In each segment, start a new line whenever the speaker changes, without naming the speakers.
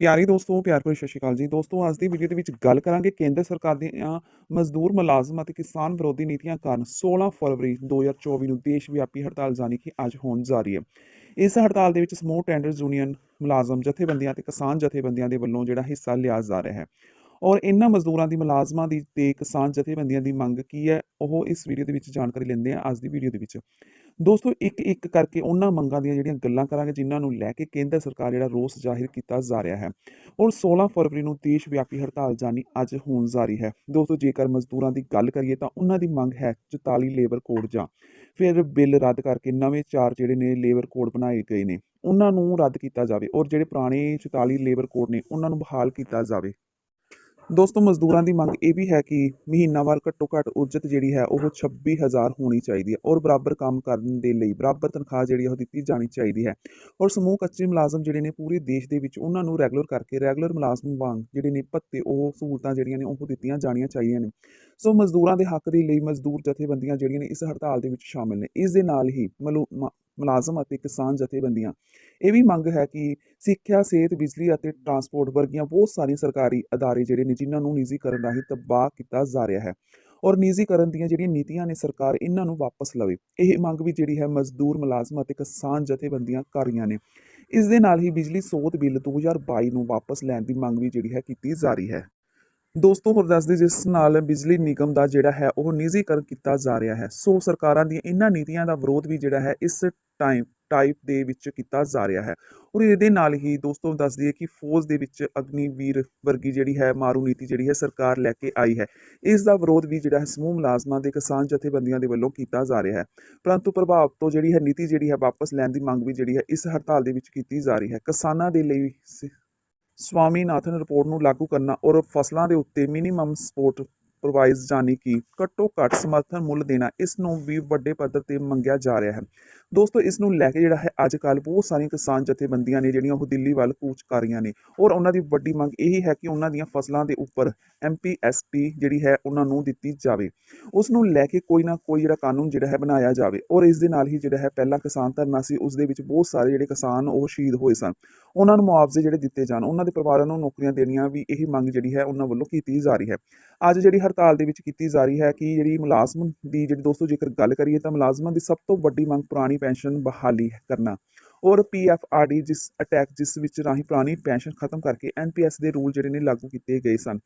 ਪਿਆਰੇ ਦੋਸਤੋ, ਪਿਆਰ ਭਰੀ ਸਤਿ ਸ਼੍ਰੀ ਅਕਾਲ ਜੀ। ਦੋਸਤੋ, ਅੱਜ ਦੀ ਵੀਡੀਓ ਦੇ ਵਿੱਚ ਗੱਲ ਕਰਾਂਗੇ ਕੇਂਦਰ ਸਰਕਾਰ ਦੀਆਂ ਮਜ਼ਦੂਰ ਮੁਲਾਜ਼ਮ ਅਤੇ ਕਿਸਾਨ ਵਿਰੋਧੀ ਨੀਤੀਆਂ ਕਾਰਨ 16 ਫਰਵਰੀ 2024 ਨੂੰ ਦੇਸ਼ ਵਿਆਪੀ ਹੜਤਾਲ ਜਾਰੀ ਕਿ ਅੱਜ ਹੋਣ ਜਾ ਰਹੀ ਹੈ। ਇਸ ਹੜਤਾਲ ਦੇ ਵਿੱਚ ਸਮੂਹ ਟੈਂਡਰ ਯੂਨੀਅਨ ਮੁਲਾਜ਼ਮ, ਜਥੇਬੰਦੀਆਂ ਤੇ ਕਿਸਾਨ ਜਥੇਬੰਦੀਆਂ ਦੇ ਵੱਲੋਂ ਜਿਹੜਾ ਹਿੱਸਾ ਲਿਆ ਜਾ ਰਿਹਾ ਹੈ। ਔਰ ਇਹਨਾਂ ਮਜ਼ਦੂਰਾਂ ਦੀ ਮੁਲਾਜ਼ਮਾਂ ਦੀ ਤੇ ਕਿਸਾਨ ਜਥੇਬੰਦੀਆਂ ਦੀ ਮੰਗ ਕੀ ਹੈ, ਉਹ ਇਸ ਵੀਡੀਓ ਦੇ ਵਿੱਚ ਜਾਣਕਾਰੀ ਲੈਂਦੇ ਆ ਅੱਜ ਦੀ ਵੀਡੀਓ ਦੇ ਵਿੱਚ। ਦੋਸਤੋ ਇੱਕ ਇੱਕ ਕਰਕੇ ਉਹਨਾਂ ਮੰਗਾਂ ਦੀਆਂ ਜਿਹੜੀਆਂ ਗੱਲਾਂ ਕਰਾਂਗੇ, ਜਿਨ੍ਹਾਂ ਨੂੰ ਲੈ ਕੇ ਕੇਂਦਰ ਸਰਕਾਰ ਜਿਹੜਾ ਰੋਸ ਜ਼ਾਹਿਰ ਕੀਤਾ ਜਾ ਰਿਹਾ ਹੈ। ਔਰ 16 ਫਰਵਰੀ ਨੂੰ ਦੇਸ਼ ਵਿਆਪੀ ਹੜਤਾਲ ਜਾਨੀ ਅੱਜ ਹੋਣ ਜਾਰੀ ਹੈ। ਦੋਸਤੋ, ਜੇਕਰ ਮਜ਼ਦੂਰਾਂ ਦੀ ਗੱਲ ਕਰੀਏ ਤਾਂ ਉਹਨਾਂ ਦੀ ਮੰਗ ਹੈ 44 ਲੇਬਰ ਕੋਡ ਜਾਂ। ਫਿਰ ਬਿੱਲ ਰੱਦ ਕਰਕੇ ਨਵੇਂ ਚਾਰ ਜਿਹੜੇ ਨੇ ਲੇਬਰ ਕੋਡ ਬਣਾਏ ਗਏ ਨੇ, ਉਹਨਾਂ ਨੂੰ ਰੱਦ ਕੀਤਾ ਜਾਵੇ ਔਰ ਜਿਹੜੇ ਪੁਰਾਣੇ 44 ਲੇਬਰ ਕੋਡ ਨੇ, ਉਹਨਾਂ ਨੂੰ ਬਹਾਲ ਕੀਤਾ ਜਾਵੇ। ਦੋਸਤੋ, ਮਜ਼ਦੂਰਾਂ ਦੀ ਮੰਗ ਇਹ ਵੀ ਹੈ ਕਿ ਮਹੀਨਾਵਾਰ ਘੱਟੋ ਘੱਟ ਉਜਰਤ ਜਿਹੜੀ ਹੈ, ਉਹ 26000 ਹੋਣੀ ਚਾਹੀਦੀ ਹੈ ਔਰ ਬਰਾਬਰ ਕੰਮ ਕਰਨ ਦੇ ਲਈ ਬਰਾਬਰ ਤਨਖਾਹ ਜਿਹੜੀ ਹੈ, ਉਹ ਦਿੱਤੀ ਜਾਣੀ ਚਾਹੀਦੀ ਹੈ ਔਰ ਸਮੂਹ ਕੱਚੇ ਮੁਲਾਜ਼ਮ ਜਿਹੜੇ ਨੇ, ਪੂਰੇ ਦੇਸ਼ ਦੇ ਵਿੱਚ ਉਹਨਾਂ ਨੂੰ ਰੈਗੂਲਰ ਕਰਕੇ ਰੈਗੂਲਰ ਮੁਲਾਜ਼ਮ ਵਾਂਗ ਜਿਹੜੇ ਨੇ, ਭੱਤੇ ਉਹ ਸਹੂਲਤਾਂ ਜਿਹੜੀਆਂ ਨੇ, ਉਹ ਦਿੱਤੀਆਂ ਜਾਣੀਆਂ ਚਾਹੀਦੀਆਂ ਨੇ। ਸੋ ਮਜ਼ਦੂਰਾਂ ਦੇ ਹੱਕ ਦੇ ਲਈ ਮਜ਼ਦੂਰ ਜਥੇਬੰਦੀਆਂ ਜਿਹੜੀਆਂ ਨੇ, ਇਸ ਹੜਤਾਲ ਦੇ ਵਿੱਚ ਸ਼ਾਮਿਲ ਨੇ। ਇਸ ਦੇ ਨਾਲ ਹੀ ਮਲੂ- ਮ- ਮੁਲਾਜ਼ਮ ਅਤੇ ਕਿਸਾਨ ਜਥੇਬੰਦੀਆਂ। ਇਹ ਵੀ ਮੰਗ ਹੈ ਕਿ ਸਿੱਖਿਆ, ਸਿਹਤ, ਬਿਜਲੀ ਅਤੇ ਟਰਾਂਸਪੋਰਟ ਵਰਗੀਆਂ ਬਹੁਤ ਸਾਰੀਆਂ ਸਰਕਾਰੀ ਅਦਾਰੇ ਜਿਹੜੇ ਨੇ, ਜਿਨ੍ਹਾਂ ਨੂੰ ਨਿੱਜੀਕਰਨ ਰਾਹੀਂ ਤਬਾਹ ਕੀਤਾ ਜਾ ਰਿਹਾ ਹੈ ਔਰ ਨਿੱਜੀਕਰਨ ਦੀਆਂ ਜਿਹੜੀਆਂ ਨੀਤੀਆਂ ਨੇ, ਸਰਕਾਰ ਇਹਨਾਂ ਨੂੰ ਵਾਪਸ ਲਵੇ। ਇਹ ਮੰਗ ਵੀ ਜਿਹੜੀ ਹੈ, ਮਜ਼ਦੂਰ, ਮੁਲਾਜ਼ਮ ਅਤੇ ਕਿਸਾਨ ਜਥੇਬੰਦੀਆਂ ਕਰ ਰਹੀਆਂ ਨੇ। ਇਸ ਦੇ ਨਾਲ ਹੀ ਬਿਜਲੀ ਸੋਧ ਬਿੱਲ 2022 ਨੂੰ ਵਾਪਸ ਲੈਣ ਦੀ ਮੰਗ ਵੀ ਜਿਹੜੀ ਹੈ, ਕੀਤੀ ਜਾ ਰਹੀ ਹੈ। ਦੋਸਤੋ, ਹੋਰ ਦੱਸਦੇ ਜਿਸ ਨਾਲ ਬਿਜਲੀ ਨਿਗਮ ਦਾ ਜਿਹੜਾ ਹੈ, ਉਹ ਨਿੱਜੀਕਰਨ ਕੀਤਾ ਜਾ ਰਿਹਾ ਹੈ। ਸੋ ਸਰਕਾਰਾਂ ਦੀਆਂ ਇਹਨਾਂ ਨੀਤੀਆਂ ਦਾ ਵਿਰੋਧ ਵੀ ਜਿਹੜਾ ਹੈ, ਇਸ ਟਾਈਮ ਟਾਈਪ ਦੇ ਵਿੱਚ ਕੀਤਾ ਜਾ ਰਿਹਾ ਹੈ। ਔਰ ਇਹਦੇ ਨਾਲ ਹੀ ਦੋਸਤੋ, ਦੱਸ ਦਈਏ ਕਿ ਫੌਜ ਦੇ ਵਿੱਚ ਅਗਨੀਵੀਰ ਵਰਗੀ ਜਿਹੜੀ ਹੈ, ਮਾਰੂ ਨੀਤੀ ਜਿਹੜੀ ਹੈ, ਸਰਕਾਰ ਲੈ ਕੇ ਆਈ ਹੈ। ਇਸ ਦਾ ਵਿਰੋਧ ਵੀ ਜਿਹੜਾ ਹੈ, ਸਮੂਹ ਮੁਲਾਜ਼ਮਾਂ ਦੇ ਕਿਸਾਨ ਜਥੇਬੰਦੀਆਂ ਦੇ ਵੱਲੋਂ ਕੀਤਾ ਜਾ ਰਿਹਾ ਹੈ। ਪਰੰਤੂ ਪ੍ਰਭਾਵ ਤੋਂ ਜਿਹੜੀ ਹੈ, ਨੀਤੀ ਜਿਹੜੀ ਹੈ, ਵਾਪਸ ਲੈਣ ਦੀ ਮੰਗ ਵੀ ਜਿਹੜੀ ਹੈ, ਇਸ ਹੜਤਾਲ ਦੇ ਵਿੱਚ ਕੀਤੀ ਜਾ ਰਹੀ ਹੈ। ਕਿਸਾਨਾਂ ਦੇ ਲਈ ਸ- ਸਵਾਮੀਨਾਥਨ ਰਿਪੋਰਟ ਨੂੰ ਲਾਗੂ ਕਰਨਾ ਔਰ ਫਸਲਾਂ ਦੇ ਉੱਤੇ ਮਿਨੀਮਮ ਸਪੋਰਟ ਪ੍ਰੋਵਾਈਜ਼ ਜਾਣੀ ਕਿ ਘੱਟੋ ਘੱਟ ਸਮਰਥਨ ਮੁੱਲ ਦੇਣਾ, ਇਸ ਨੂੰ ਵੀ ਵੱਡੇ ਪੱਧਰ ਤੇ ਮੰਗਿਆ ਜਾ ਰਿਹਾ ਹੈ। ਦੋਸਤੋ, ਇਸ ਨੂੰ ਲੈ ਕੇ ਜਿਹੜਾ ਹੈ ਅੱਜ ਕੱਲ੍ਹ ਬਹੁਤ ਸਾਰੀਆਂ ਕਿਸਾਨ ਜਥੇਬੰਦੀਆਂ ਨੇ ਜਿਹੜੀਆਂ ਉਹ ਦਿੱਲੀ ਵੱਲ ਕੂਚ ਕਰ ਰਹੀਆਂ ਨੇ ਔਰ ਉਹਨਾਂ ਦੀ ਵੱਡੀ ਮੰਗ ਇਹ ਹੈ ਕਿ ਉਹਨਾਂ ਦੀਆਂ ਫਸਲਾਂ ਦੇ ਉੱਪਰ ਐਮਪੀਐਸਪੀ ਜਿਹੜੀ ਹੈ ਉਹਨਾਂ ਨੂੰ ਦਿੱਤੀ ਜਾਵੇ। ਉਸ ਨੂੰ ਲੈ ਕੇ ਕੋਈ ਨਾ ਕੋਈ ਜਿਹੜਾ ਕਾਨੂੰਨ ਜਿਹੜਾ ਹੈ ਬਣਾਇਆ ਜਾਵੇ ਔਰ ਇਸ ਦੇ ਨਾਲ ਹੀ ਜਿਹੜਾ ਹੈ ਪਹਿਲਾ ਕਿਸਾਨ ਧਰਨਾ ਸੀ, ਉਸ ਦੇ ਵਿੱਚ ਬਹੁਤ ਸਾਰੇ ਜਿਹੜੇ ਕਿਸਾਨ ਉਹ ਸ਼ਹੀਦ ਹੋਏ ਸਨ। ਉਹਨਾਂ ਨੂੰ ਮੁਆਵਜ਼ੇ ਜਿਹੜੇ ਦਿੱਤੇ ਜਾਣ, ਉਹਨਾਂ ਦੇ ਪਰਿਵਾਰਾਂ ਨੂੰ ਨੌਕਰੀਆਂ ਦੇਣੀਆਂ ਵੀ ਇਹੀ ਮੰਗ ਜਿਹੜੀ ਹੈ ਉਹਨਾਂ ਵੱਲੋਂ ਕੀਤੀ ਜਾ ਰਹੀ ਹੈ। ਅੱਜ ਜਿਹੜੀ ਹੜਤਾਲ ਦੇ ਵਿੱਚ ਕੀਤੀ ਜਾ ਰਹੀ ਹੈ ਕਿ ਜਿਹੜੀ ਮੁਲਾਜ਼ਮ ਦੀ, ਜਿਹੜੀ ਦੋਸਤੋ ਜੇਕਰ ਗੱਲ ਕਰੀਏ ਤਾਂ ਮੁਲਾਜ਼ਮਾਂ ਦੀ ਸਭ ਤੋਂ ਵੱਡੀ ਮੰਗ ਪੁਰਾਣੀ ਪੈਨਸ਼ਨ ਬਹਾਲੀ ਕਰਨਾ। ਔਰ ਪੀਐਫਆਰਡੀ ਜਿਸ ਅਟੈਕ ਜਿਸ ਵਿੱਚ ਰਾਹੀਂ ਪੁਰਾਣੀ ਪੈਨਸ਼ਨ ਖਤਮ ਕਰਕੇ ਐਨਪੀਐਸ ਦੇ ਰੂਲ ਜਿਹੜੇ ਨੇ ਲਾਗੂ ਕੀਤੇ ਗਏ ਸਨ।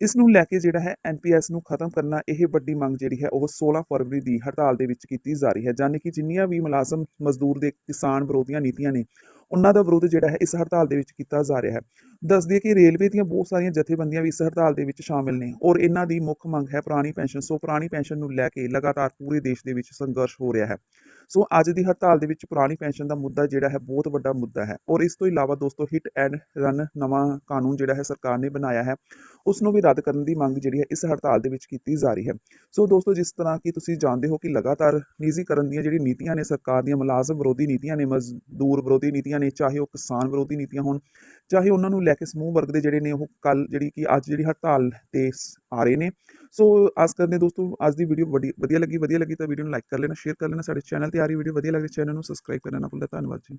ਇਸ ਨੂੰ ਲੈ ਕੇ ਜਿਹੜਾ ਹੈ ਐਨਪੀਐਸ ਨੂੰ ਖਤਮ ਕਰਨਾ ਇਹ ਵੱਡੀ ਮੰਗ ਜਿਹੜੀ ਹੈ ਉਹ 16 ਫਰਵਰੀ ਦੀ ਹੜਤਾਲ ਦੇ ਵਿੱਚ ਕੀਤੀ ਜਾ ਰਹੀ ਹੈ ਯਾਨੀ ਕਿ ਜਿੰਨੀਆਂ ਵੀ ਮੁਲਾਜ਼ਮ, ਮਜ਼ਦੂਰ ਦੇ ਕਿਸਾਨ ਵਿਰੋਧੀਆਂ ਨੀਤੀਆਂ ਨੇ, ਉਹਨਾਂ ਦਾ ਵਿਰੋਧ ਜਿਹੜਾ ਹੈ ਇਸ ਹੜਤਾਲ ਦੇ ਵਿੱਚ ਕੀਤਾ ਜਾ ਰਿਹਾ ਹੈ। ਦੱਸ ਦਈਏ ਕਿ ਰੇਲਵੇ ਦੀਆਂ ਬਹੁਤ ਸਾਰੀਆਂ ਜਥੇਬੰਦੀਆਂ ਵੀ ਇਸ ਹੜਤਾਲ ਦੇ ਵਿੱਚ ਸ਼ਾਮਿਲ ਨੇ ਔਰ ਇਹਨਾਂ ਦੀ ਮੁੱਖ ਮੰਗ ਹੈ ਪੁਰਾਣੀ ਪੈਨਸ਼ਨ, ਸੋ ਪੁਰਾਣੀ ਪੈਨਸ਼ਨ ਨੂੰ ਲੈ ਕੇ ਲਗਾਤਾਰ ਪੂਰੇ ਦੇਸ਼ ਦੇ ਵਿੱਚ ਸੰਘਰਸ਼ ਹੋ ਰਿਹਾ ਹੈ। ਸੋ ਅੱਜ ਦੀ ਹੜਤਾਲ ਦੇ ਵਿੱਚ ਪੁਰਾਣੀ ਪੈਨਸ਼ਨ ਦਾ ਮੁੱਦਾ ਜਿਹੜਾ ਹੈ ਬਹੁਤ ਵੱਡਾ ਮੁੱਦਾ ਹੈ। ਔਰ ਇਸ ਤੋਂ ਇਲਾਵਾ ਦੋਸਤੋ ਹਿੱਟ ਐਂਡ ਰਨ ਨਵਾਂ ਕਾਨੂੰਨ ਜਿਹੜਾ ਹੈ ਸਰਕਾਰ ਨੇ ਬਣਾਇਆ ਹੈ। ਉਸ ਨੂੰ ਵੀ ਰੱਦ ਕਰਨ ਦੀ ਮੰਗ ਜਿਹੜੀ ਹੈ ਇਸ ਹੜਤਾਲ ਦੇ ਵਿੱਚ ਕੀਤੀ ਜਾ ਰਹੀ ਹੈ। ਸੋ ਦੋਸਤੋ, ਜਿਸ ਤਰ੍ਹਾਂ ਕਿ ਤੁਸੀਂ ਜਾਣਦੇ ਹੋ ਕਿ ਲਗਾਤਾਰ ਨਿੱਜੀਕਰਨ ਦੀਆਂ ਜਿਹੜੀ ਨੀਤੀਆਂ ਨੇ ਸਰਕਾਰ ਦੀਆਂ, ਮੁਲਾਜ਼ਮ ਵਿਰੋਧੀ ਨੀਤੀਆਂ ਨੇ, ਮਜ਼ਦੂਰ ਵਿਰੋਧੀ ਨੀਤੀਆਂ ਨੇ, ਚਾਹੇ ਉਹ ਕਿਸਾਨ ਵਿਰੋਧੀ ਨੀਤੀਆਂ ਹੋਣ, ਚਾਹੇ ਉਹਨਾਂ ਨੂੰ ਲੈ ਕੇ ਸਮੂਹ ਵਰਗ ਦੇ ਜਿਹੜੇ ਨੇ ਉਹ ਕੱਲ ਜਿਹੜੀ ਕਿ ਅੱਜ ਜਿਹੜੀ ਹੜਤਾਲ ਤੇ ਆ ਰਹੇ ਨੇ। ਸੋ ਆਸ ਕਰਦੇ ਦੋਸਤੋ, ਅੱਜ ਦੀ ਵੀਡੀਓ ਵੱਡੀ, ਵਧੀਆ ਲੱਗੀ ਵਧੀਆ ਲੱਗੀ ਤਾਂ ਵੀਡੀਓ ਨੂੰ ਲਾਈਕ ਕਰ ਲੈਣਾ, ਸ਼ੇਅਰ ਕਰ ਲੈਣਾ, ਸਾਡੇ ਚੈਨਲ ਤੇ ਆ ਰਹੀ ਵੀਡੀਓ ਵਧੀਆ ਲੱਗਦੀ ਚੈਨਲ ਨੂੰ ਸਬਸਕ੍ਰਾਈਬ ਕਰਨਾ ਨਾ ਭੁੱਲਣਾ। ਧੰਨਵਾਦ ਜੀ।